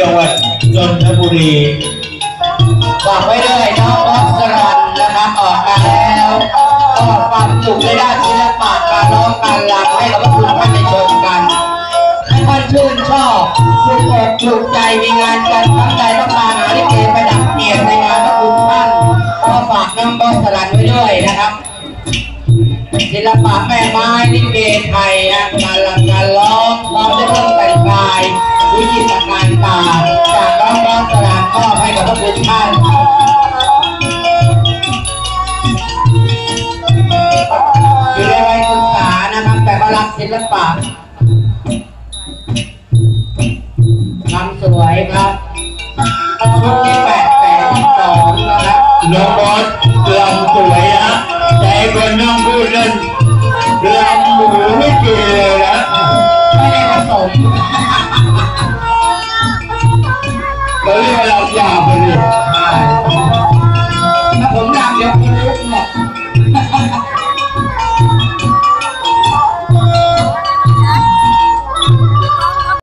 จังหวัดนนทบุรีฝากไว้ด้วยน้องบอสรันนะครับออกมาแล้วก็ความสุขในด้านศิลปะการร้องการรำให้กับพวกคุณท่านได้ชมกันให้ท่านชื่นชอบถูกอกถูกใจมีงานกันทั้งใจต้องมาหาลิเกประดับเกียรติในงานพระคุณท่านก็ฝากน้องบอสรันไว้ด้วยนะครับศิลปะแม่ไม้ลิเกไทยนะการรำการร้องพร้อมด้วยเครื่องแต่งกายวิจิตรการตา จากน้องบอสรันมอบให้กับพระคุณท่านอยู่ในวัยศึกษานะครับ แต่ว่ารักศิลปะทำสวยครับชุดที่แปดแปดที่สองนะครับน้องบอสลำสวยนะแต่ไอ้คนน้องพูดนั่นลำหมูไม่ เขาเรีย